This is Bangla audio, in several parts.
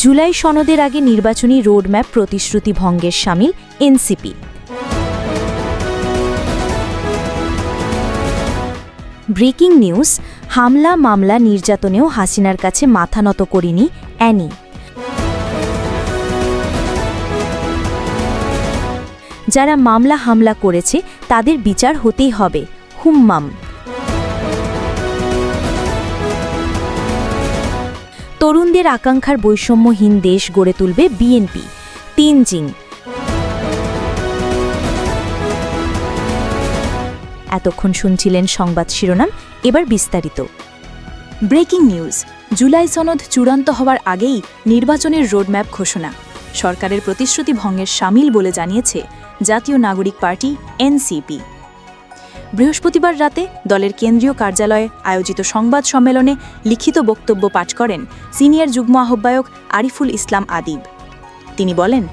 জুলাই সনদের আগে নির্বাচনী রোডম্যাপ প্রতিশ্রুতি ভঙ্গের সামিল এনসিপি। ব্রেকিং নিউজ, হামলা মামলা নির্যাতনেও হাসিনার কাছে মাথা নত করিনি অ্যানি। যারা মামলা হামলা করেছে, তাদের বিচার হতেই হবে, হুম্মাম। তরুণদের আকাঙ্ক্ষার বৈষম্যহীন দেশ গড়ে তুলবে বিএনপি তিনজিং এতক্ষণ শুনছিলেন সংবাদ শিরোনাম, এবার বিস্তারিত। ব্রেকিং নিউজ, জুলাই সনদ চূড়ান্ত হওয়ার আগেই নির্বাচনের রোডম্যাপ ঘোষণা। সরকারের প্রতিশ্রুতি ভঙ্গের সামিল বলে জানিয়েছে জাতীয় নাগরিক পার্টি এনসিপি বৃহস্পতিবার রাতে দলের কেন্দ্রীয় কার্যালয়ে আয়োজিত সংবাদ সম্মেলনে লিখিত বক্তব্য পাঠ করেন সিনিয়র যুগ্ম আহ্বায়ক আরিফুল ইসলাম আদিব। তিনি বলেন,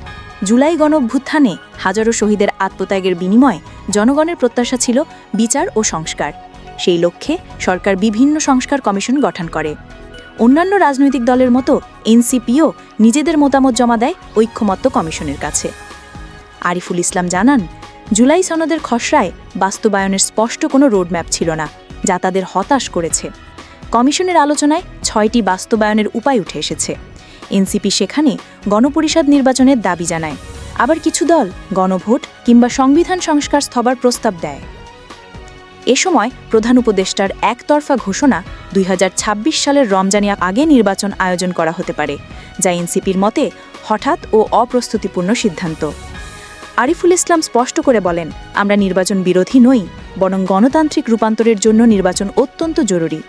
জুলাই গণঅভ্যুত্থানে হাজারো শহীদের আত্মত্যাগের বিনিময়ে জনগণের প্রত্যাশা ছিল বিচার ও সংস্কার। সেই লক্ষ্যে সরকার বিভিন্ন সংস্কার কমিশন গঠন করে। অন্যান্য রাজনৈতিক দলের মতো এনসিপিও নিজেদের মতামত জমা দেয় ঐক্যমত্য কমিশনের কাছে। আরিফুল ইসলাম জানান জুলাই সনদের খসড়ায় বাস্তবায়নের স্পষ্ট কোনো রোডম্যাপ ছিল না, যা তাদের হতাশ করেছে। কমিশনের আলোচনায় ছয়টি বাস্তবায়নের উপায় উঠে এসেছে। এনসিপি সেখানে গণপরিষদ নির্বাচনের দাবি জানায়। আবার কিছু দল গণভোট কিংবা সংবিধান সংস্কার স্থবার প্রস্তাব দেয়। এ সময় প্রধান উপদেষ্টার একতরফা ঘোষণা দুই হাজার ছাব্বিশ সালের রমজানিয়া আগে নির্বাচন আয়োজন করা হতে পারে, যা এনসিপির মতে হঠাৎ ও অপ্রস্তুতিপূর্ণ সিদ্ধান্ত। আরিফুল ইসলাম স্পষ্ট করে বলেন, আমরা নির্বাচন বিরোধী নই, বরং গণতান্ত্রিক রূপান্তরের জন্য নির্বাচন অত্যন্ত জরুরি।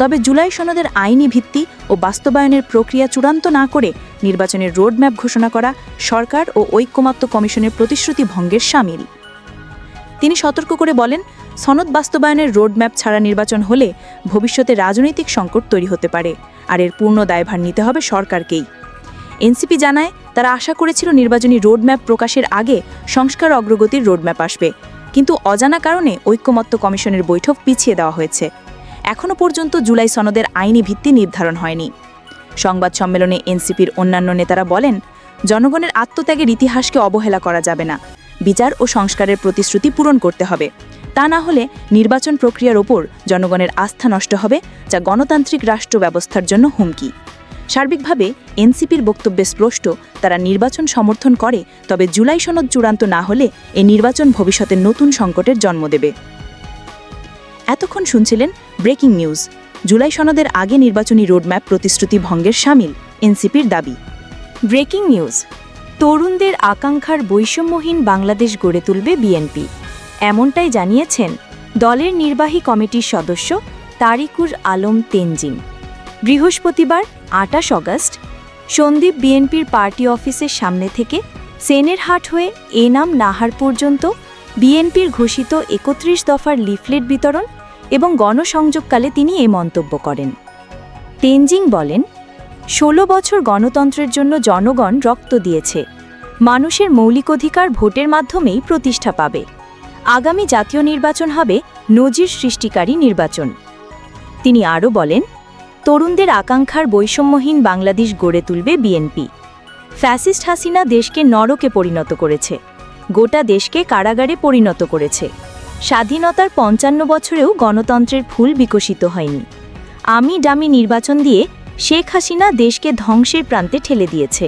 তবে জুলাই সনদের আইনি ভিত্তি ও বাস্তবায়নের প্রক্রিয়া চূড়ান্ত না করে নির্বাচনের রোডম্যাপ ঘোষণা করা সরকার ও ঐক্যমাত্য কমিশনের প্রতিশ্রুতি ভঙ্গের সামিল। তিনি সতর্ক করে বলেন, সনদ বাস্তবায়নের রোডম্যাপ ছাড়া নির্বাচন হলে ভবিষ্যতে রাজনৈতিক সংকট তৈরি হতে পারে, আর এর পূর্ণ দায়ভার নিতে হবে সরকারকেই। এনসিপি জানায় তারা আশা করেছিল নির্বাচনী রোডম্যাপ প্রকাশের আগে সংস্কার অগ্রগতির রোডম্যাপ আসবে। কিন্তু অজানা কারণে ঐক্যমত্য কমিশনের বৈঠক পিছিয়ে দেওয়া হয়েছে। এখনও পর্যন্ত জুলাই সনদের আইনি ভিত্তি নির্ধারণ হয়নি। সংবাদ সম্মেলনে এনসিপির অন্যান্য নেতারা বলেন, জনগণের আত্মত্যাগের ইতিহাসকে অবহেলা করা যাবে না। বিচার ও সংস্কারের প্রতিশ্রুতি পূরণ করতে হবে। তা না হলে নির্বাচন প্রক্রিয়ার ওপর জনগণের আস্থা নষ্ট হবে, যা গণতান্ত্রিক রাষ্ট্র ব্যবস্থার জন্য হুমকি। সার্বিকভাবে এনসিপির বক্তব্যে স্পষ্ট, তারা নির্বাচন সমর্থন করে, তবে জুলাই সনদ চূড়ান্ত না হলে এ নির্বাচন ভবিষ্যতে নতুন সংকটের জন্ম দেবে। এতক্ষণ শুনছিলেন ব্রেকিং নিউজ। জুলাই সনদের আগে নির্বাচনী রোডম্যাপ প্রতিশ্রুতি ভঙ্গের সামিল, এনসিপির দাবি। Breaking news. তরুণদের আকাঙ্ক্ষার বৈষম্যহীন বাংলাদেশ গড়ে তুলবে বিএনপি। এমনটাই জানিয়েছেন দলের নির্বাহী কমিটির সদস্য তারিকুর আলম তেনজিং বৃহস্পতিবার আটাশ অগস্ট, সন্দীপ বিএনপির পার্টি অফিসের সামনে থেকে সেনের হাট হয়ে এনাম নাহার পর্যন্ত বিএনপির ঘোষিত একত্রিশ দফার লিফলেট বিতরণ এবং গণসংযোগকালে তিনি এ মন্তব্য করেন। তেনজিং বলেন, ষোলো বছর গণতন্ত্রের জন্য জনগণ রক্ত দিয়েছে। মানুষের মৌলিক অধিকার ভোটের মাধ্যমেই প্রতিষ্ঠা পাবে। আগামী জাতীয় নির্বাচন হবে নজির সৃষ্টিকারী নির্বাচন। তিনি আরও বলেন তরুণদের আকাঙ্ক্ষার বৈষম্যহীন বাংলাদেশ গড়ে তুলবে বিএনপি। ফ্যাসিস্ট হাসিনা দেশকে নরকে পরিণত করেছে। গোটা দেশকে কারাগারে পরিণত করেছে। স্বাধীনতার পঞ্চান্ন বছরেও গণতন্ত্রের ফুল বিকশিত হয়নি। আমি ডামি নির্বাচন দিয়ে শেখ হাসিনা দেশকে ধ্বংসের প্রান্তে ঠেলে দিয়েছে।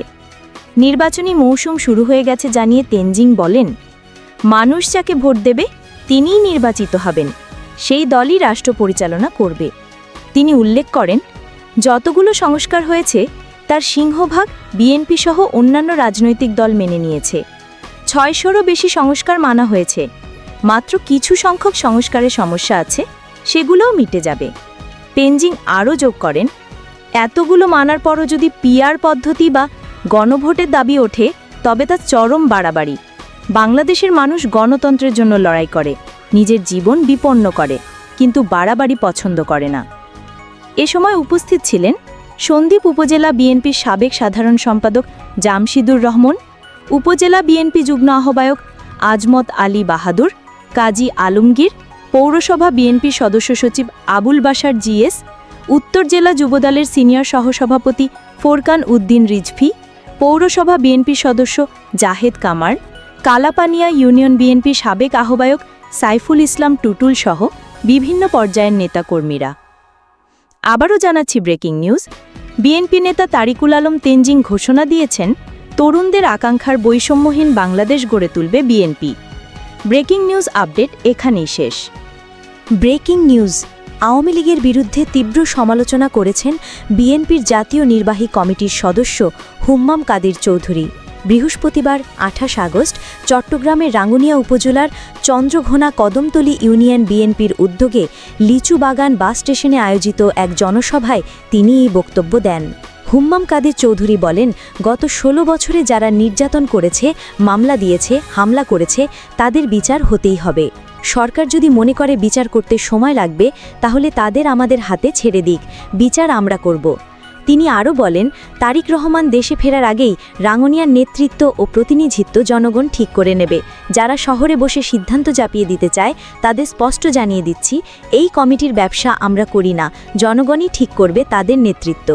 নির্বাচনী মৌসুম শুরু হয়ে গেছে জানিয়ে তেনজিং বলেন, মানুষ যাকে ভোট দেবে, তিনিই নির্বাচিত হবেন। সেই দলই রাষ্ট্র পরিচালনা করবে। তিনি উল্লেখ করেন, যতগুলো সংস্কার হয়েছে, তার সিংহভাগ বিএনপি সহ অন্যান্য রাজনৈতিক দল মেনে নিয়েছে। ছয়শোরও বেশি সংস্কার মানা হয়েছে। মাত্র কিছু সংখ্যক সংস্কারের সমস্যা আছে, সেগুলোও মিটে যাবে। পেনজিং আরও যোগ করেন, এতগুলো মানার পরও যদি পিআর পদ্ধতি বা গণভোটের দাবি ওঠে, তবে তা চরম বাড়াবাড়ি। বাংলাদেশের মানুষ গণতন্ত্রের জন্য লড়াই করে, নিজের জীবন বিপন্ন করে, কিন্তু বাড়াবাড়ি পছন্দ করে না। এ সময় উপস্থিত ছিলেন সন্দ্বীপ উপজেলা বিএনপির সাবেক সাধারণ সম্পাদক জামশিদুর রহমান, উপজেলা বিএনপি যুগ্ম আহ্বায়ক আজমত আলী বাহাদুর, কাজী আলমগীর, পৌরসভা বিএনপি সদস্য সচিব আবুল বাসার জিএস, উত্তর জেলা যুবদলের সিনিয়র সহসভাপতি ফোরকান উদ্দিন রিজভি, পৌরসভা বিএনপি সদস্য জাহেদ কামার কালাপানিয়া ইউনিয়ন বিএনপি সাবেক আহ্বায়ক সাইফুল ইসলাম টুটুল সহ বিভিন্ন পর্যায়ের নেতাকর্মীরা। আবারও জানাচ্ছি ব্রেকিং নিউজ। বিএনপি নেতা তারিকুল আলম তেনজিং ঘোষণা দিয়েছেন, তরুণদের আকাঙ্ক্ষার বৈষম্যহীন বাংলাদেশ গড়ে তুলবে বিএনপি। ব্রেকিং নিউজ আপডেট এখানেই শেষ। ব্রেকিং নিউজ, আওয়ামী লীগের বিরুদ্ধে তীব্র সমালোচনা করেছেন বিএনপির জাতীয় নির্বাহী কমিটির সদস্য হুম্মাম কাদির চৌধুরী। বৃহস্পতিবার, আঠাশ আগস্ট চট্টগ্রামের রাঙ্গুনিয়া উপজেলার চন্দ্রঘোনা কদমতলী ইউনিয়ন বিএনপির উদ্যোগে লিচু বাগান বাস স্টেশনে আয়োজিত এক জনসভায় তিনি এই বক্তব্য দেন। হুম্মাম কাদের চৌধুরী বলেন, গত ১৬ বছরে যারা নির্যাতন করেছে, মামলা দিয়েছে, হামলা করেছে, তাদের বিচার হতেই হবে। সরকার যদি মনে করে বিচার করতে সময় লাগবে, তাহলে তাদের আমাদের হাতে ছেড়ে দিক। বিচার আমরা করব। তিনি আরও বলেন, তারিক রহমান দেশে ফেরার আগেই রাঙ্গনিয়ার নেতৃত্ব ও প্রতিনিধিত্ব জনগণ ঠিক করে নেবে। যারা শহরে বসে সিদ্ধান্ত চাপিয়ে দিতে চায়, তাদের স্পষ্ট জানিয়ে দিচ্ছি, এই কমিটির ব্যবসা আমরা করি না, জনগণই ঠিক করবে তাদের নেতৃত্ব।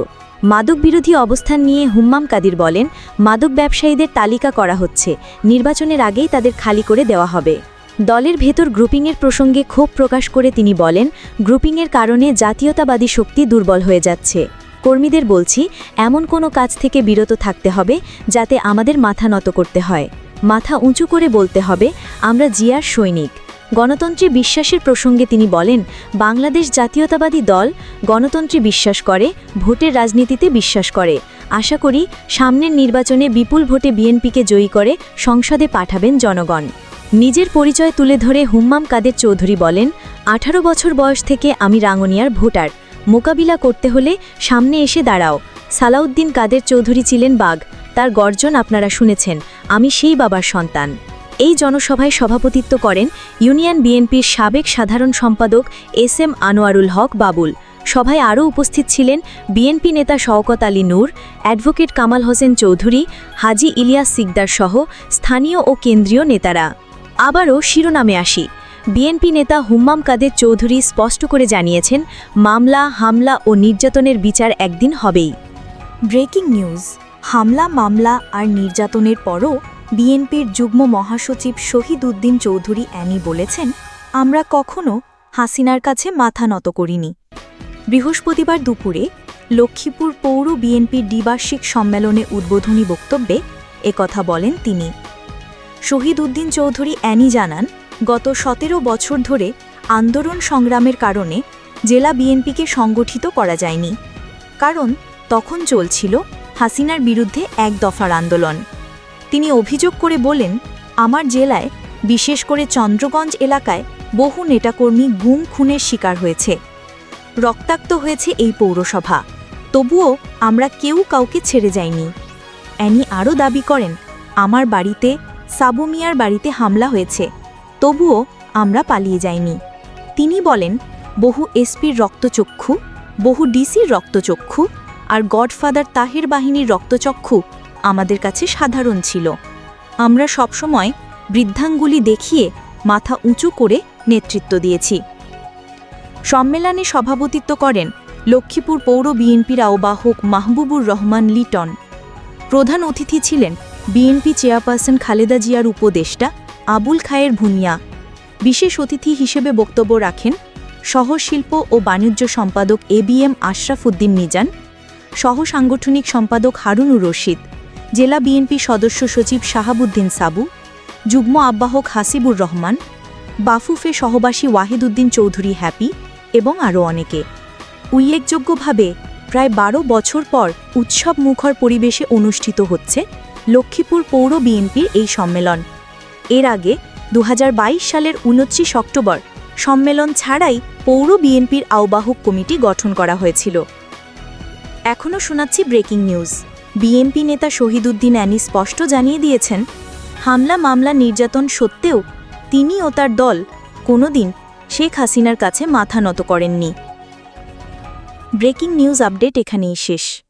মাদক বিরোধী অবস্থান নিয়ে হুম্মাম কাদির বলেন, মাদক ব্যবসায়ীদের তালিকা করা হচ্ছে, নির্বাচনের আগেই তাদের খালি করে দেওয়া হবে। দলের ভেতর গ্রুপিংয়ের প্রসঙ্গে ক্ষোভ প্রকাশ করে তিনি বলেন, গ্রুপিংয়ের কারণে জাতীয়তাবাদী শক্তি দুর্বল হয়ে যাচ্ছে। কর্মীদের বলছি, এমন কোনো কাজ থেকে বিরত থাকতে হবে যাতে আমাদের মাথা নত করতে হয়। মাথা উঁচু করে বলতে হবে, আমরা জিয়ার সৈনিক। গণতন্ত্রে বিশ্বাসের প্রসঙ্গে তিনি বলেন, বাংলাদেশ জাতীয়তাবাদী দল গণতন্ত্রে বিশ্বাস করে, ভোটের রাজনীতিতে বিশ্বাস করে। আশা করি সামনের নির্বাচনে বিপুল ভোটে বিএনপিকে জয়ী করে সংসদে পাঠাবেন জনগণ। নিজের পরিচয় তুলে ধরে হুম্মাম কাদের চৌধুরী বলেন, আঠারো বছর বয়স থেকে আমি রাঙ্গনিয়ার ভোটার। মোকাবিলা করতে হলে সামনে এসে দাঁড়াও। সালাউদ্দিন কাদের চৌধুরী ছিলেন বাঘ। তার গর্জন আপনারা শুনেছেন। আমি সেই বাবার সন্তান। এই জনসভায় সভাপতিত্ব করেন ইউনিয়ন বিএনপির সাবেক সাধারণ সম্পাদক এস এম আনোয়ারুল হক বাবুল। সভায় আরও উপস্থিত ছিলেন বিএনপি নেতা শওকত আলী নূর, অ্যাডভোকেট কামাল হোসেন চৌধুরী, হাজি ইলিয়াস সিকদার সহ স্থানীয় ও কেন্দ্রীয় নেতারা। আবারও শিরোনামে আসি। বিএনপি নেতা হুম্মাম কাদের চৌধুরী স্পষ্ট করে জানিয়েছেন, মামলা, হামলা ও নির্যাতনের বিচার একদিন হবেই। ব্রেকিং নিউজ, হামলা, মামলা আর নির্যাতনের পরও বিএনপির যুগ্ম মহাসচিব শহীদ উদ্দিন চৌধুরী অ্যানি বলেছেন, আমরা কখনো হাসিনার কাছে মাথা নত করিনি। বৃহস্পতিবার দুপুরে লক্ষ্মীপুর পৌর বিএনপির দ্বিবার্ষিক সম্মেলনে উদ্বোধনী বক্তব্যে একথা বলেন তিনি। শহীদ উদ্দিন চৌধুরী অ্যানি জানান গত সতেরো বছর ধরে আন্দোলন সংগ্রামের কারণে জেলা বিএনপিকে সংগঠিত করা যায়নি। কারণ তখন চলছিল হাসিনার বিরুদ্ধে এক দফার আন্দোলন। তিনি অভিযোগ করে বলেন, আমার জেলায়, বিশেষ করে চন্দ্রগঞ্জ এলাকায়, বহু নেতাকর্মী গুম খুনের শিকার হয়েছে। রক্তাক্ত হয়েছে এই পৌরসভা। তবুও আমরা কেউ কাউকে ছেড়ে যাইনি। অ্যানি আরও দাবি করেন, আমার বাড়িতে সাবু মিয়ার বাড়িতে হামলা হয়েছে। তবুও আমরা পালিয়ে যাইনি। তিনি বলেন, বহু এসপির রক্তচক্ষু, বহু ডিসির রক্তচক্ষু আর গডফাদার তাহের বাহিনীর রক্তচক্ষু আমাদের কাছে সাধারণ ছিল। আমরা সবসময় বৃদ্ধাঙ্গুলি দেখিয়ে মাথা উঁচু করে নেতৃত্ব দিয়েছি। সম্মেলনে সভাপতিত্ব করেন লক্ষ্মীপুর পৌর বিএনপির আহ্বায়ক মাহবুবুর রহমান লিটন। প্রধান অতিথি ছিলেন বিএনপি চেয়ারপারসন খালেদা জিয়ার উপদেষ্টা আবুল খায়ের ভুনিয়া। বিশেষ অতিথি হিসেবে বক্তব্য রাখেন সহশিল্প ও বাণিজ্য সম্পাদক A B M Ashraf Uddin Mizan সহ সাংগঠনিক সম্পাদক হারুনুর রশিদ, জেলা বিএনপি সদস্য সচিব শাহাবুদ্দিন সাবু, যুগ্ম আব্বাহক হাসিবুর রহমান, বাফুফে সহবাসী ওয়াহিদুদ্দিন চৌধুরী হ্যাপি এবং আরও অনেকে। উল্লেখযোগ্যভাবে, প্রায় বারো বছর পর উৎসব মুখর পরিবেশে অনুষ্ঠিত হচ্ছে লক্ষ্মীপুর পৌর বিএনপির এই সম্মেলন। এর আগে দু হাজার বাইশ সালের উনত্রিশ অক্টোবর সম্মেলন ছাড়াই পৌর বিএনপির আহ্বায়ক কমিটি গঠন করা হয়েছিল। এখনও শোনাচ্ছি ব্রেকিং নিউজ। বিএনপি নেতা শহীদুদ্দিন অ্যানি স্পষ্ট জানিয়ে দিয়েছেন, হামলা মামলা নির্যাতন সত্ত্বেও তিনি ও তার দল কোনোদিন শেখ হাসিনার কাছে মাথা নত করেননি। ব্রেকিং নিউজ আপডেট এখানেই শেষ।